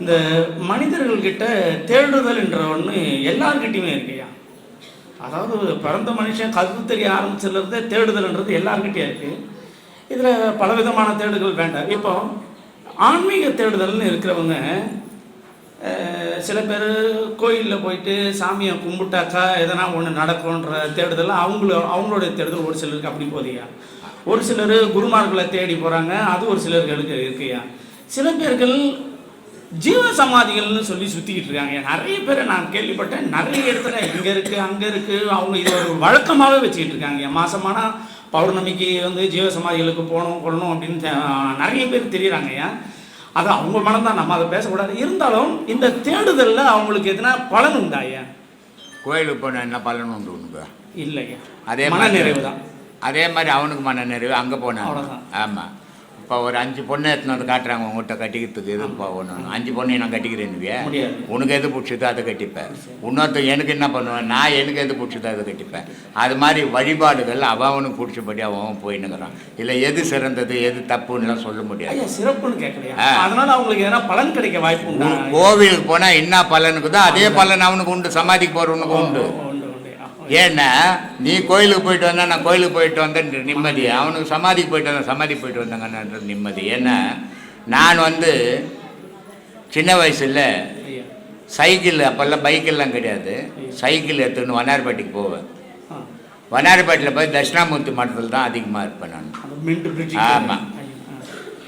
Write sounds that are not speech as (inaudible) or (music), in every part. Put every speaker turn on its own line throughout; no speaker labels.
இந்த மனிதர்கள்கிட்ட தேடுதல் என்ற ஒன்று எல்லார்கிட்டையுமே இருக்குயா அதாவது பிறந்த மனுஷன் கருத்து தெரிய ஆரம்பிச்சதுலேருந்தே தேடுதல்ன்றது எல்லார்கிட்டையும் இருக்குது இதில் பலவிதமான தேடுதல் வேண்டாம் இப்போ ஆன்மீக தேடுதல்னு இருக்கிறவங்க சில பேர் கோயிலில் போயிட்டு சாமியை கும்பிட்டாக்கா எதனா ஒன்று நடக்கும்ன்ற தேடுதல் அவங்கள அவங்களுடைய தேடுதல் ஒரு சிலருக்கு அப்படி போதியா ஒரு சிலர் குருமார்களை தேடி போகிறாங்க அது ஒரு சிலர்களுக்கு இருக்குயா சில பேர்கள் ஜீவ சமாதிகள்னு சொல்லி சுற்றிக்கிட்டு இருக்காங்க. நிறைய பேரை நான் கேள்விப்பட்டேன். நிறைய இடத்துல இங்கே இருக்குது அங்கே இருக்குது அவங்க இது ஒரு வழக்கமாகவே வச்சுக்கிட்டு இருக்காங்க. மாசமான பௌர்ணமிக்கு வந்து ஜீவ சமாதிகளுக்கு போகணும் கொள்ளணும் அப்படின்னு நிறைய பேர் தெரியுறாங்கய்யா அது அவங்க மனம் தான். நம்ம அதை பேசக்கூடாது. இருந்தாலும் இந்த தேடுதலில் அவங்களுக்கு எதுனா பலன் உண்டாயா
கோயிலுக்கு போனால் என்ன பலன் உண்டு உனக்கு?
இல்லையா
அதே
மன நிறைவு தான்.
அதே மாதிரி அவனுக்கு மன நிறைவு அங்கே போனான். ஆமாம் இப்போ ஒரு அஞ்சு பொண்ணை எடுத்துன்னு வந்து காட்டுறாங்க உங்கள்கிட்ட கட்டிக்கிறதுக்கு? எது போகணும் அஞ்சு பொண்ணை நான் கட்டிக்கிறேன்னுவியா. உனக்கு எது பிடிச்சதோ அதை கட்டிப்பேன். இன்னொருத்தன் எனக்கு என்ன பண்ணுவேன்? நான் எனக்கு எது பிடிச்சதோ அதை கட்டிப்பேன். அது மாதிரி வழிபாடுகள் அவன் அவனுக்கு பிடிச்சபடி அவன் போயின்னுக்கிறான். இல்லை எது சிறந்தது எது தப்புன்னுலாம் சொல்ல முடியாது.
சிறப்புன்னு கேட்கலையா. அதனால அவங்களுக்கு எதனா பலன் கிடைக்க வாய்ப்பு
கோவிலுக்கு போனால் என்ன பலனுக்குதோ அதே பலன் அவனுக்கு உண்டு. சமாதிக்கு போகிறவனுக்கு உண்டு. ஏன்னா நீ கோயிலுக்கு போயிட்டு வந்தா நான் கோயிலுக்கு போயிட்டு வந்தேன்ற நிம்மதி. அவனுக்கு சமாதிக்கு போயிட்டு வந்தேன் சமாதிக்கு போயிட்டு வந்தாங்கன்ற நிம்மதி. ஏன்னா நான் வந்து சின்ன வயசில் சைக்கிள் அப்போல்லாம் பைக்கெல்லாம் கிடையாது. சைக்கிள் எடுத்துன்னு வண்ணாரப்பேட்டைக்கு போவேன்.
ஆ.
வண்ணாரப்பேட்டையில் போய் தட்சிணாமூர்த்தி மடத்தில் தான் அதிகமாக இருப்பேன் நான்.
அந்த மின்ட் பிரிட்ஜ்
ஆமா.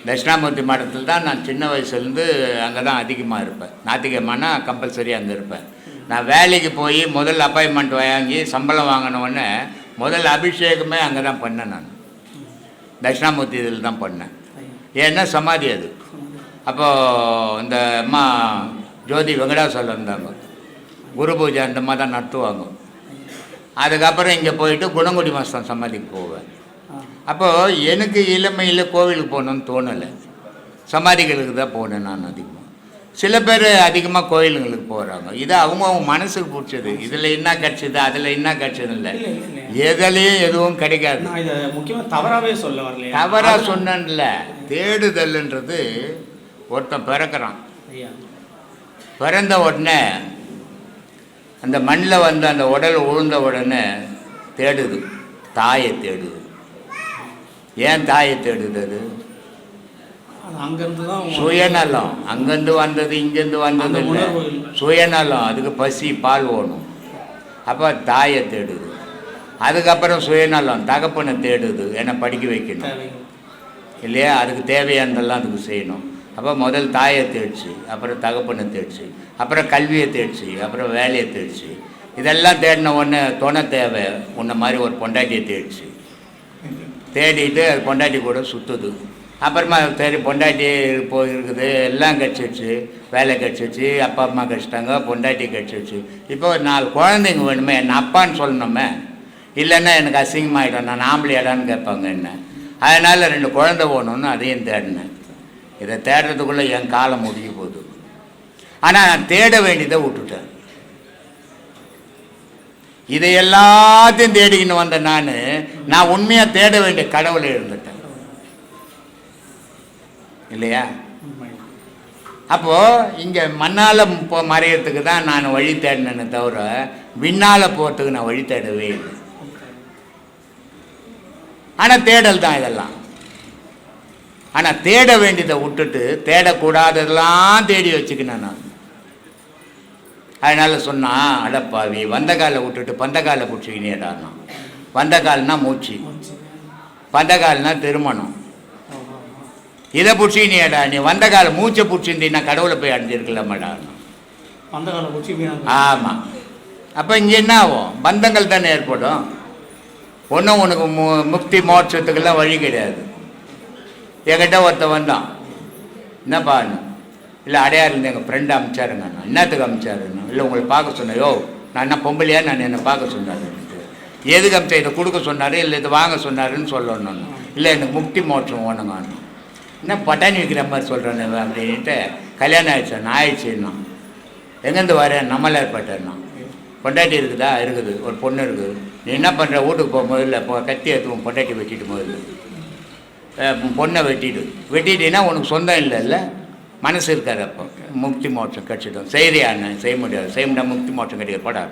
தட்சிணாமூர்த்தி மடத்தில் தான் நான் சின்ன வயசுலேருந்து அங்கே தான் அதிகமாக இருப்பேன். ஞாத்திக்கிழமைனா கம்பல்சரி அங்கே இருப்பேன். நான் வேலைக்கு போய் முதல் அப்பாயின்மெண்ட் வாங்கி சம்பளம் வாங்கினோடனே முதல் அபிஷேகமே அங்கே தான் பண்ணேன் நான். தட்சிணாமூர்த்தி இதில் தான் பண்ணேன். ஏன்னா சமாதி அது. அப்போது இந்த அம்மா ஜோதி வெங்கடாசலம் இருந்தாங்க குரு பூஜை அந்த மாதிரி தான் நடத்துவாங்க. அதுக்கப்புறம் இங்கே போயிட்டு குணங்குடி மாதம் சமாதிக்கு போவேன். அப்போது எனக்கு இளமையில் கோவிலுக்கு போகணுன்னு தோணலை. சமாதிகளுக்கு தான் போனேன் நான் அதிகமாக சில பேர் அதிகமாக கோயிலுங்களுக்கு போகிறாங்க இது அவங்க அவங்க மனசுக்கு பிடிச்சது. இதில் என்ன கிடச்சிது அதில் என்ன கிடச்சது இல்லை. எதுலேயும் எதுவும் கிடைக்காது.
முக்கியமாக தவறாவே சொல்ல வரலையா?
தவறாக சொன்னேன்ல. தேடுதல்ன்றது ஒருத்தன் பிறக்கிறான். பிறந்த உடனே அந்த மண்ணில் வந்து அந்த உடல் உழுந்த உடனே தேடுது. தாயை தேடுது. ஏன் தாயை தேடுது அது?
அங்கேருந்து தான்
சுயநலம். அங்கேருந்து வந்தது இங்கேருந்து வந்தது இல்லை. சுயநலம். அதுக்கு பசி பால் ஓணும் அப்போ தாயை தேடுது. அதுக்கப்புறம் சுயநலம். தகப்பனை தேடுது. என்னை படிக்க வைக்கணும். இல்லையா? அதுக்கு தேவையானதெல்லாம் அதுக்கு செய்யணும். அப்போ முதல் தாயை தேடிச்சு. அப்புறம் தகப்பனை தேடிச்சு. அப்புறம் கல்வியை தேடிச்சு. அப்புறம் வேலையை தேடிச்சு. இதெல்லாம் தேடின உடனே துணை தேவை. உன்னை மாதிரி ஒரு பொண்டாட்டியை தேடிச்சு. (laughs) தேடிட்டு அது பொண்டாட்டி கூட சுற்றுது அப்புறமா சரி பொண்டாட்டி போய் இருக்குது. எல்லாம் கிடச்சிருச்சு வேலை கிடச்சிருச்சு அப்பா அம்மா கிடச்சிட்டாங்க பொண்டாட்டி கிடச்சிருச்சு இப்போ ஒரு நாலு குழந்தைங்க வேணுமே என்ன அப்பான்னு சொல்லணுமே? இல்லைன்னா எனக்கு அசிங்கமாகிடும் நான் ஆம்பளையாடான்னு கேட்பாங்க என்ன? அதனால் ரெண்டு குழந்தை போகணுன்னு அதையும் தேடினேன். இதை தேடுறதுக்குள்ளே என் காலம் முடிய போகுது. ஆனால் நான் தேட வேண்டியதை விட்டுட்டேன். இதை எல்லாத்தையும் தேடிக்கின்னு வந்த நான். நான் உண்மையாக தேட வேண்டிய கடவுளை இருந்துட்டேன். இல்லையா? அப்போது இங்கே மண்ணால் போ மறையிறதுக்கு தான் நான் வழி தேடினேன்னு தவிர விண்ணால் போகிறதுக்கு நான் வழி தேடவே இல்லை. ஆனால் தேடல் தான் இதெல்லாம். ஆனால் தேட வேண்டியதை விட்டுட்டு தேடக்கூடாததெல்லாம் தேடி வச்சுக்கினேன் நான். அதனால் சொன்னான் அடப்பாவி வந்த காலை விட்டுட்டு பந்த காலை பிடிச்சிக்கினேடான்னா வந்த கால்னா மூச்சு. பந்த கால்னா திருமணம். இதை பிடிச்சிக்கினியடா நீ வந்த கால மூச்சை பிடிச்சிருந்தீங்கன்னா கடவுளை போய் அடைஞ்சிருக்கலாமாடா
வீணாங்க
ஆமாம் அப்போ இங்கே என்ன ஆகும்? பந்தங்கள் தானே ஏற்படும். ஒன்றும் உனக்கு மு முக்தி மோட்சத்துக்கெல்லாம் வழி கிடையாது. என்கிட்ட ஒருத்தன் வந்தான். என்னப்பா இல்லை அடையாறுலேருந்து எங்கள் ஃப்ரெண்டு அமிச்சாருங்க. என்னத்துக்கு அமிச்சாருன்னு இல்லை உங்களை பார்க்க சொன்னேன். யோ நான் என்ன பொம்பளையா? நான் என்னை பார்க்க சொன்னாருன்ட்டு எதுக்கு அமிச்சா? இதை கொடுக்க சொன்னார் இல்லை இதை வாங்க சொன்னாருன்னு சொல்லணும். இல்லை எனக்கு முக்தி மோட்சம் வேணுங்க. என்ன பட்டாணி விற்கிற மாதிரி சொல்கிறேன் அப்படின்ட்டு கல்யாணம் ஆயிடுச்சு நான் ஆயிடுச்சுன்னா எங்கேருந்து வரேன் நம்மளார்பட்டேன்னா பொண்டாட்டி இருக்குதா? இருக்குது. ஒரு பொண்ணு இருக்குது. நீ என்ன பண்ணுற வீட்டுக்கு போகும்போது இல்லை இப்போ கத்தி எடுத்து பொண்டாட்டி வெட்டிட்டு போகுது பொண்ணை வெட்டிட்டு வெட்டிட்டீங்கன்னா உனக்கு சொந்தம் இல்லைல்ல மனசு இருக்காது அப்போ. முக்தி மோட்சம் கிடச்சிடும். செய்கிறியான்னு செய்ய முடியாது. செய்ய முடியாது முக்தி மோட்சம் கிடையாது போடா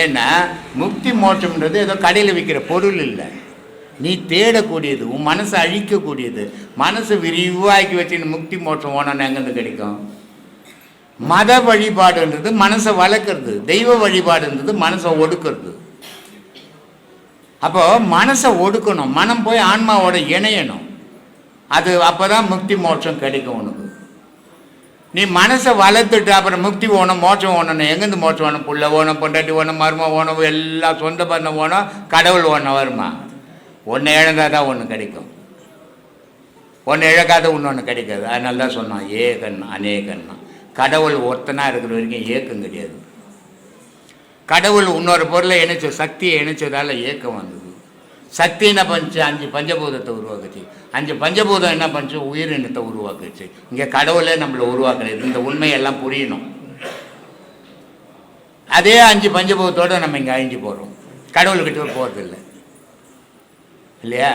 ஏன்னா முக்தி மோட்சம்ன்றது ஏதோ கடையில் விற்கிற பொருள் இல்லை. நீ தேடக்கூடியது உன் மனசை அழிக்கக்கூடியது. மனசை விரிவாக்கி வச்சு முக்தி மோட்சம் ஓனன்னு எங்கேருந்து கிடைக்கும்? மத வழிபாடுன்றது மனசை வளர்க்குறது. தெய்வ வழிபாடுன்றது மனசை ஒடுக்கிறது. அப்போ மனசை ஒடுக்கணும். மனம் போய் ஆன்மாவோட இணையணும். அது அப்போ தான் முக்தி மோட்சம் கிடைக்கும் உனக்கு. நீ மனசை வளர்த்துட்டு அப்புறம் முக்தி ஓணும் மோட்சம் ஓணும் எங்கேருந்து மோட்சம் வேணும் புள்ள ஓணும் பொண்டாட்டி ஓணும் மரும ஓணும் எல்லாம் சொந்த பந்தம் ஓணும் கடவுள் ஓன வருமா? ஒன்று இழந்தால் தான் ஒன்று கிடைக்கும். ஒன்று இழக்காத இன்னொன்று கிடைக்காது. அதனால தான் சொன்னான் ஏகன் அநேகன்னா. கடவுள் ஒருத்தனாக இருக்கிற வரைக்கும் ஏக்கம் கிடையாது. கடவுள் இன்னொரு பொருளை இணைச்ச சக்தியை இணைச்சதால் ஏக்கம் வந்தது. சக்தி என்ன பண்ணுச்சு? அஞ்சு பஞ்சபூதத்தை உருவாக்குச்சு. அஞ்சு பஞ்சபூதம் என்ன பண்ணுச்சு? உயிரினத்தை உருவாக்குச்சு. இங்கே கடவுளே நம்மளை உருவாக்குறது இந்த உண்மையெல்லாம் புரியணும். அதே அஞ்சு பஞ்சபூதத்தோட நம்ம இங்கே அழிஞ்சு போகிறோம் கடவுள்கிட்ட போகிறதில்லை இல்லையா?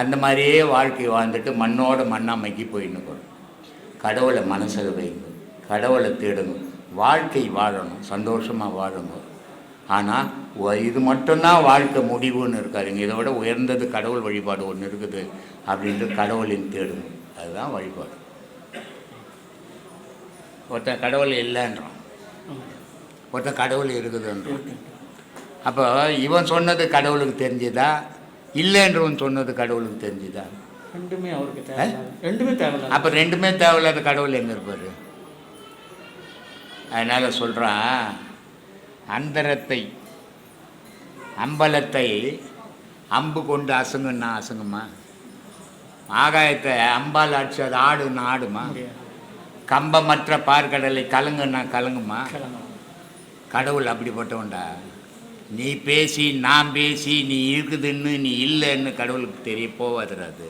அந்த மாதிரியே வாழ்க்கை வாழ்ந்துட்டு மண்ணோட மண்ணாமைக்கு போயின்னு கடவுளை மனசில் வைங்க. கடவுளை தேடுங்க வாழ்க்கை வாழணும். சந்தோஷமாக வாழுங்க ஆனால் இது மட்டும்தான் வாழ்க்கை முடிவுன்னு இருக்காருங்க. இதை விட உயர்ந்தது கடவுள் வழிபாடு ஒன்று இருக்குது அப்படின்ட்டு கடவுளின் தேடுங்க அதுதான் வழிபாடு. ஒருத்தன் கடவுள் இல்லைன்றான். ஒருத்தன் கடவுள் இருக்குதுன்றான். அப்போ இவன் சொன்னது கடவுளுக்கு தெரிஞ்சுதா? இல்லைன்றவன் சொன்னது கடவுளுக்கு தெரிஞ்சுதா?
ரெண்டுமே அவருக்கு தேவை ரெண்டுமே தேவை
அப்போ ரெண்டுமே தேவையில்லாத கடவுள் எங்கே இருப்பார்? அதனால் சொல்கிறான் அந்தரத்தை அம்பலத்தை அம்பு கொண்டு அசுங்குன்னா அசுங்குமா? ஆகாயத்தை அம்பால் அடிச்சு அது ஆடுன்னா ஆடுமா? கம்பமற்ற பார்க்கடலை கலங்குன்னா கலங்குமா? கடவுள் அப்படிப்பட்டவன்டா. நீ பேசி நான் பேசி நீ இருக்குதுன்னு நீ இல்லைன்னு கடவுளுக்கு தெரிய போவாதுடா அது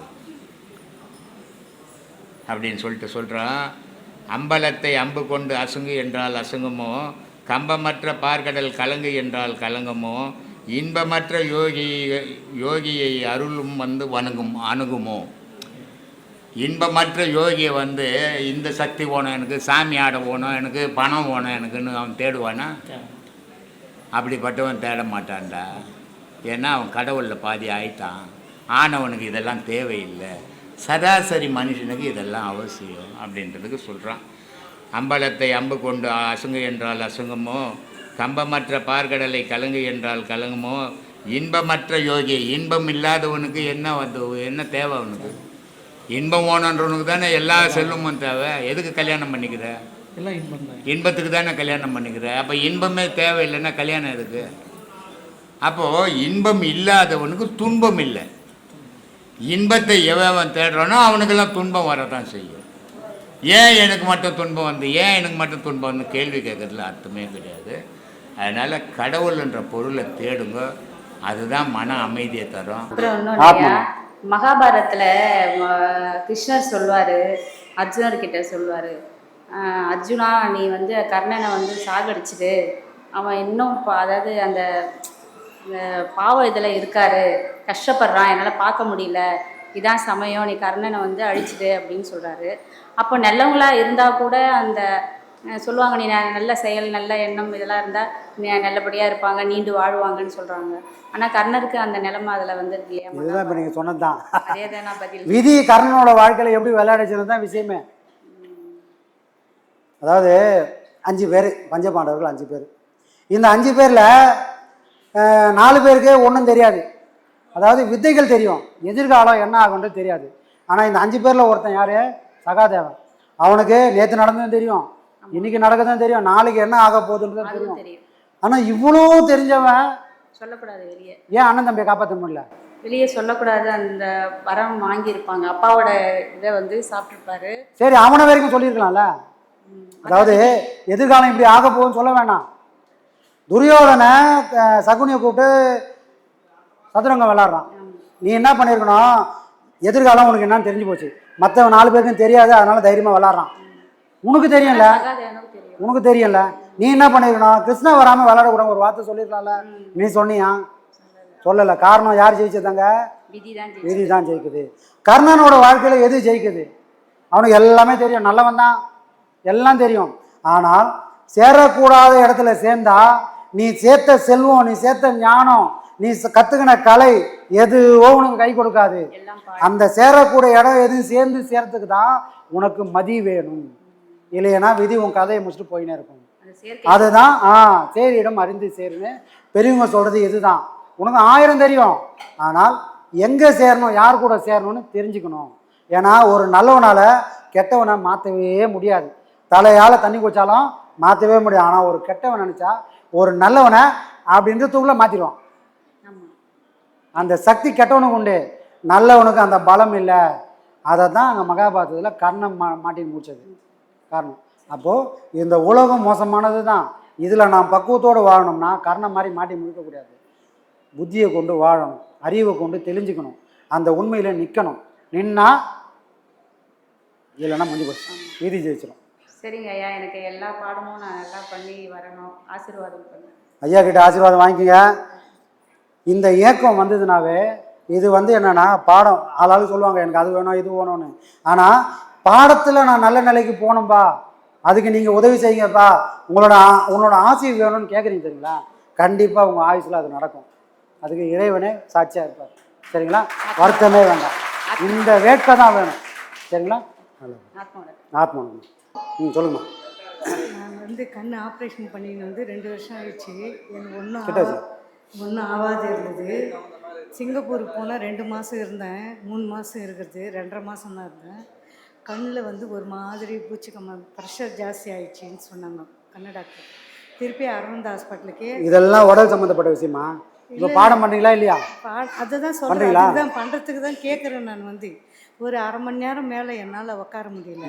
அப்படின்னு சொல்லிட்டு சொல்கிறான் அம்பலத்தை அம்பு கொண்டு அசுங்கு என்றால் அசுங்குமோ? கம்பமற்ற பார்க்கடல் கலங்கு என்றால் கலங்குமோ? இன்பமற்ற யோகி யோகியை அருளும் வந்து வணங்கும் அணுகுமோ? இன்பமற்ற யோகியை வந்து இந்த சக்தி போனோம் எனக்கு சாமி ஆட போகணும் எனக்கு பணம் போகணும் எனக்குன்னு அவன் தேடுவானா. அப்படிப்பட்டவன் தேட மாட்டான்டா ஏன்னா அவன் கடவுளில் பாதி ஆயிட்டான். ஆனவனுக்கு இதெல்லாம் தேவையில்லை. சராசரி மனுஷனுக்கு இதெல்லாம் அவசியம் அப்படின்றதுக்கு சொல்கிறான் அம்பலத்தை அம்பு கொண்டு அசுங்கு என்றால் அசுங்கமோ கம்பமற்ற பார்க்கடலை கலங்கு என்றால் கலங்குமோ இன்பமற்ற யோகி இன்பம் இல்லாதவனுக்கு என்ன வந்து என்ன தேவை அவனுக்கு? இன்பம் ஓனன்றவனுக்கு தானே எல்லா செல்வமும் தேவை. எதுக்கு கல்யாணம் பண்ணிக்கிற?
எல்லாம் இன்பம் தான்
இன்பத்துக்கு தானே கல்யாணம் பண்ணிக்கிற? அப்போ இன்பமே தேவையில்லைன்னா கல்யாணம் எதுக்கு? அப்போது இன்பம் இல்லாதவனுக்கு துன்பம் இல்லை. இன்பத்தை எவன் தேடுறானோ அவனுக்கெல்லாம் துன்பம் வரதான் செய்யும். ஏன் எனக்கு மட்டும் துன்பம் வந்து ஏன் எனக்கு மட்டும் துன்பம் வந்து? கேள்வி கேட்கறதுல அர்த்தமே கிடையாது. அதனால் கடவுள்ன்ற பொருளை தேடுங்க. அதுதான் மன அமைதியை தரும்.
அப்புறம் இன்னொன்னுயா மகாபாரதத்துல ம- கிருஷ்ணர் சொல்வாரு அர்ஜுனர் கிட்ட சொல்வாரு "ஆஹ் அர்ஜுனா நீ வந்து கர்ணனை வந்து சாகடிச்சிடு. அவன் இன்னும் பா- அதாவது அந்த பாவ இதில் இருக்காரு. கஷ்டப்படுறான். என்னால் பார்க்க முடியல. இதான் சமயம். நீ கர்ணனை வந்து அழிச்சிடு அப்படின்னு சொல்றாரு. அப்போ நல்லவங்களா இருந்தால் கூட அந்த சொல்லுவாங்க நீ நல்ல செயல் நல்ல எண்ணம் இதெல்லாம் இருந்தால் நீ நல்லபடியாக இருப்பாங்க. நீண்டு வாழ்வாங்கன்னு சொல்கிறாங்க ஆனால் கர்ணருக்கு அந்த நிலைமை அதில் வந்து இருக்கு இல்லையா
இப்போ நீங்கள் சொன்னது தான்
அதே தான் நான் பதில்.
விதி கர்ணனோட வாழ்க்கையில் எப்படி விளையாடுச்சுன்னு தான் விஷயமே. அதாவது அஞ்சு பேர் பஞ்சபாண்டவர்கள் அஞ்சு பேர். இந்த அஞ்சு பேரில் நாலு பேருக்கு ஒன்றும் தெரியாது. அதாவது வித்தைகள் தெரியும். எதிர்காலம் என்ன ஆகுன்றது தெரியாது. ஆனால் இந்த அஞ்சு பேரில் ஒருத்தன் யார்? சகாதேவன். அவனுக்கு நேற்று நடந்ததும் தெரியும். இன்னைக்கு நடக்கதான் தெரியும். நாளைக்கு என்ன ஆக போகுதுன்றது தெரியும். ஆனால் இவ்வளோ தெரிஞ்சவன்
சொல்லக்கூடாது வெளியே.
ஏன் அண்ணன் தம்பியை காப்பாற்ற முடியல?
வெளியே சொல்லக்கூடாது. அந்த வரம் வாங்கியிருப்பாங்க. அப்பாவோட இதை வந்து சாப்பிட்ருப்பாரு
சரி அவனை வரைக்கும் சொல்லியிருக்கலாம்ல? அதாவது எதிர்காலம் இப்படி ஆக போகுதுன்னு சொல்ல வேணாம். துரியோதனை சகுனியை கூப்பிட்டு சதுரங்கம் விளாட்றான். நீ என்ன பண்ணியிருக்கணும் எதிர்காலம் உனக்கு என்னன்னு தெரிஞ்சு போச்சு. மற்ற நாலு பேருக்கும் தெரியாது அதனால தைரியமாக விளாட்றான். உனக்கு தெரியும்ல? உனக்கு தெரியல நீ என்ன பண்ணிருக்கணும்? கிருஷ்ணா வராமல் விளாடக்கூடாது ஒரு வார்த்தை சொல்லியிருக்கலாம்ல. நீ சொன்னியா? சொல்லலை. காரணம் யார் ஜெயிச்சதாங்க?
விதி தான்
ஜெயிக்குது. கர்ணனோட வாழ்க்கையில் எது ஜெயிக்குது? அவனுக்கு எல்லாமே தெரியும். நல்லவன் தான் எல்லாம் தெரியும். ஆனால் சேரக்கூடாத இடத்துல சேர்ந்தா நீ சேர்த்த செல்வம் நீ சேர்த்த ஞானம் நீ கத்துக்கின கலை எதுவோ உனக்கு கை கொடுக்காது. அந்த சேரக்கூடிய இடம் எது சேர்ந்து சேர்த்துக்கு தான் உனக்கு மதி வேணும். இல்லைன்னா விதி உன் கதையை முடிச்சுட்டு போயினே இருக்கும். அதுதான் ஆ சேரியிடம் அறிந்து சேருன்னு பெரியவங்க சொல்கிறது இதுதான். உனக்கு ஆயிரம் தெரியும். ஆனால் எங்கே சேரணும் யார் கூட சேரணும்னு தெரிஞ்சுக்கணும். ஏன்னா ஒரு நல்லவனால கெட்டவனை மாற்றவே முடியாது. தலையால் தண்ணி குடிச்சாலும் மாற்றவே முடியாது. ஆனால் ஒரு கெட்டவன் நினச்சா ஒரு நல்லவனை அப்படின்றதுக்குள்ளே மாற்றிடுவான்
ஆமாம்
அந்த சக்தி கெட்டவனுக்கு உண்டு. நல்லவனுக்கு அந்த பலம் இல்லை. அதை தான் அங்கே மகாபாரதத்தில் கர்ணம் மா மாட்டின்னு முடிச்சது. காரணம். அப்போது இந்த உலகம் மோசமானது தான் இதில் நான் பக்குவத்தோடு வாழணும்னா கர்ணம் மாதிரி மாட்டி முடிக்கக்கூடாது புத்தியை கொண்டு வாழணும். அறிவை கொண்டு தெளிஞ்சுக்கணும். அந்த உண்மையில் நிற்கணும் நின்னா இல்லைன்னா முடிஞ்சு போச்சு வீதி ஜெயிச்சிடும்
சரிங்க ஐயா எனக்கு எல்லா பாடமும் நான் நல்லா பண்ணி வரணும். ஆசீர்வாதம் பண்ணு
ஐயா கிட்ட ஆசீர்வாதம் வாங்கிக்கோங்க. இந்த ஏக்கம் வந்ததுனாவே இது வந்து என்னன்னா பாடம். ஆளாளு சொல்லுவாங்க எனக்கு அது வேணும் இது வேணும்னு. ஆனால் பாடத்தில் நான் நல்ல நிலைக்கு போகணும்பா. அதுக்கு நீங்கள் உதவி செய்யுங்கப்பா. உங்களோட உங்களோட ஆசை வேணும்னு கேட்குறீங்க தெரியுங்களா? கண்டிப்பாக உங்கள் ஆயுசில் அது நடக்கும். அதுக்கு இறைவனே சாட்சியாக இருப்பார். சரிங்களா? வருத்தமே வேண்டாம். இந்த வேட்கை தான் வேணும். சரிங்களா? நல்லது.
ஆத்மாவோட.
ஆத்மா ம் சொல்லுங்கம்மா.
நான் வந்து கண் ஆப்ரேஷன் பண்ணின்னு வந்து ரெண்டு வருஷம் ஆயிடுச்சு. எனக்கு ஒன்றும். ஒன்றும் ஆகாது இருந்தது. சிங்கப்பூருக்கு போனால் ரெண்டு மாதம் இருந்தேன். மூணு மாதம் இருக்கிறது. ரெண்டரை மாதம் தான் இருந்தேன். கண்ணில் வந்து ஒரு மாதிரி பூச்சிக்கம்ம ப்ரெஷர் ஜாஸ்தி ஆயிடுச்சின்னு சொன்னாங்க கண்ணு டாக்டர். திருப்பி அரவிந்த் ஹாஸ்பிட்டலுக்கு.
இதெல்லாம் உடல் சம்மந்தப்பட்ட விஷயமா? இப்போ பாடம் பண்ணீங்களா இல்லையா?
அதை தான் சொல்கிறேன்? அதுதான் பண்ணுறதுக்கு தான் கேட்குறேன் நான் வந்து. ஒரு அரை மணி நேரம் மேலே என்னால் உட்கார முடியல.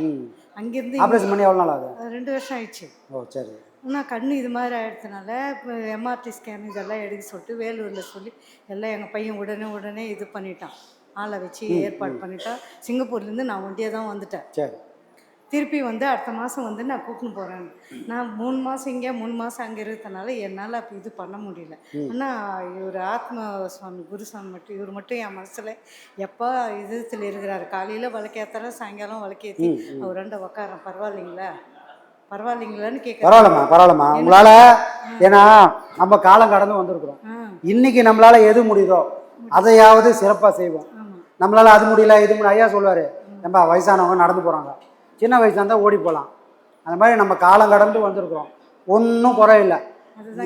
அங்கேருந்து
ஆப்ரேஷன் பண்ணி எவ்வளோ நாள் ஆகுது?
ரெண்டு வருஷம் ஆயிடுச்சு.
ஓ சரி.
ஆனால் கண் இது மாதிரி ஆயிடுறதுனால இப்போ எம்ஆர்டி ஸ்கேன் இதெல்லாம் எடுக்க சொல்லிட்டு வேலூரில் சொல்லி எல்லாம் எங்கள் பையன் உடனே உடனே இது பண்ணிட்டான். ஆளை வச்சு ஏற்பாடு பண்ணிட்டான். சிங்கப்பூர்லேருந்து நான் ஒண்டியே தான் வந்துட்டேன்.
சரி.
திருப்பி வந்து அடுத்த மாதம் வந்து நான் கூப்பிட்டு போகிறேன் நான் மூணு மாதம் இங்கே மூணு மாதம் அங்கே இருக்கிறதுனால என்னால் அப்போ இது பண்ண முடியல. ஆனால் இவர் ஆத்ம சுவாமி குருசாமி மட்டும் இவர் மட்டும் என் மனசில் எப்போ இதுத்தில் இருக்கிறாரு. காலையில் விளக்கேற்றுறேன் சாயங்காலம் விளக்கேற்றி அவர் ரெண்ட உக்காரன் பரவாயில்லைங்களா? பரவாயில்லைங்களான்னு கேட்குறேன்
பரவாயில்லம்மா பரவாயில்லம்மா. உங்களால் ஏன்னா நம்ம காலம் கடந்து வந்திருக்கிறோம். இன்னைக்கு நம்மளால எது முடியுதோ அதையாவது சிறப்பாக செய்வோம். நம்மளால அது முடியல இது முடியல. ஐயா சொல்லுவார் நம்ம வயசானவங்க நடந்து போகிறாங்க சின்ன வயசாக இருந்தால் ஓடி போகலாம் அந்த மாதிரி நம்ம காலம் கடந்து வந்திருக்கிறோம். ஒன்றும் குறையில்லை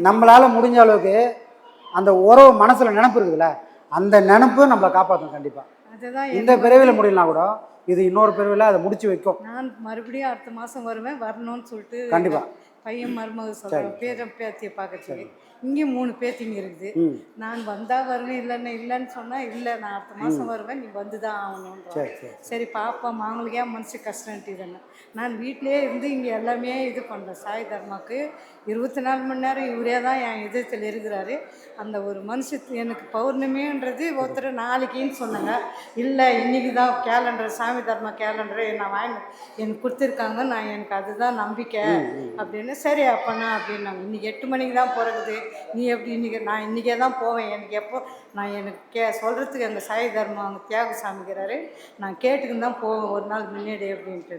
நம்மளால முடிஞ்ச அளவுக்கு அந்த உறவு மனசில் நினப்பு இருக்குதுல்ல அந்த நினப்பு நம்மளை காப்பாற்றும் கண்டிப்பாக இந்த பிறவியில் முடியலனா கூட இது இன்னொரு பிறவியில் அதை முடிச்சு வைக்கும்.
நான் மறுபடியும் அடுத்த மாதம் வருவேன் வரணும்னு சொல்லிட்டு
கண்டிப்பா.
பையன் மருமக சொல்கிறேன் பேரன் பேத்தியை பார்க்கறதுக்கு. இங்கேயும் மூணு பேத்திங்க இருக்குது நான் வந்தால் வருவேன் இல்லைன்னு இல்லைன்னு சொன்னால் இல்லை நான் அடுத்த மாதம் வருவேன் நீ வந்து தான் ஆகணுன்ற
சரி
பாப்போம் அவங்களுக்கு ஏன் மனசு கஷ்டம்ட்டு இதெல்லாம் நான் வீட்டிலே இருந்து இங்கே எல்லாமே இது பண்ணுறேன் சாய் தர்மாக்கு இருபத்தி நாலு மணி நேரம் இவரே தான் என் இதயத்தில் இருக்கிறாரு. அந்த ஒரு மனுஷ எனக்கு பௌர்ணமின்றது ஒருத்தர் நாளைக்குன்னு சொன்னாங்க. இல்லை இன்னைக்கு தான் கேலண்டர் சாமி தர்மா கேலண்டர் நான் வாங்கி எனக்கு கொடுத்துருக்காங்க நான் எனக்கு அதுதான் நம்பிக்கை அப்படின்னு சரி அப்போனா அப்படின்னாங்க. இன்னைக்கு எட்டு மணிக்கு தான் பிறகுது. நீ எப்படி இன்னைக்கு நான் இன்றைக்கே தான் போவேன். எனக்கு எப்போ நான் எனக்கு கே சொல்கிறதுக்கு எங்கள் சாய் தர்மம் அவங்க தியாக சாமிக்கிறாரு நான் கேட்டுக்கின்னு தான் போவேன் ஒரு நாள் முன்னாடி அப்படின்ட்டு.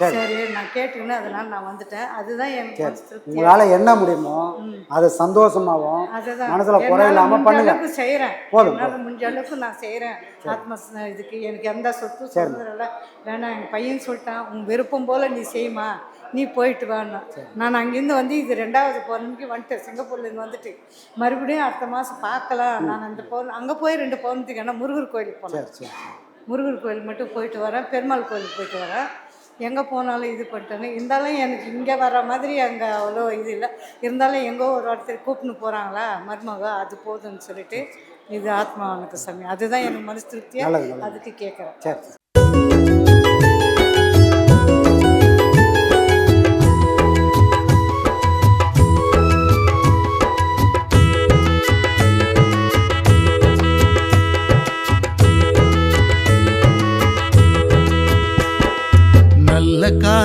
சரி. நான் கேட்டுக்கின்னு அதனால் நான் வந்துட்டேன். அதுதான் எனக்கு
உங்களால் என்ன முடியுமோ அதை சந்தோஷமாகவும்
அதுதான்.
மனசுல குறை
என்னால
இல்லாம
முடிஞ்ச
பண்ணுங்க.
செய்கிறேன்
போதும்,
முடிஞ்ச அளவுக்கு நான் செய்கிறேன் ஆத்ம இதுக்கு எனக்கு எந்த சொத்து சுதந்திரம் வேணாம். என் பையன் சொல்லிட்டான் உன் விருப்பம் போல் நீ செய்யுமா நீ போயிட்டு வான்னா நான் அங்கேருந்து வந்து இது ரெண்டாவது பௌர்ணமிக்கு வந்துட்டேன் சிங்கப்பூர்லேருந்து வந்துட்டு. மறுபடியும் அடுத்த மாதம் பார்க்கலாம். நான் அந்த பௌர்ணம் அங்கே போய் ரெண்டு பௌர்ணத்துக்கு ஏன்னா முருகர் கோயிலுக்கு போனேன். முருகர் கோயில் மட்டும் போயிட்டு வரேன். பெருமாள் கோயிலுக்கு போயிட்டு வரேன். எங்கே போனாலும் இது பண்ணிட்டேன்னு. இருந்தாலும் எனக்கு இங்கே வர மாதிரி அங்கே அவ்வளோ இது இல்லை. இருந்தாலும் எங்கோ ஒரு ஒருத்தர் கூப்பிட்டு போகிறாங்களா மருமக அது போதும்னு சொல்லிட்டு இது ஆத்மாவனுக்கு சாமி. அதுதான் எனக்கு மனசு திருப்தியாக. அதுக்கு கேட்குறேன்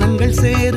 ஜாதி மத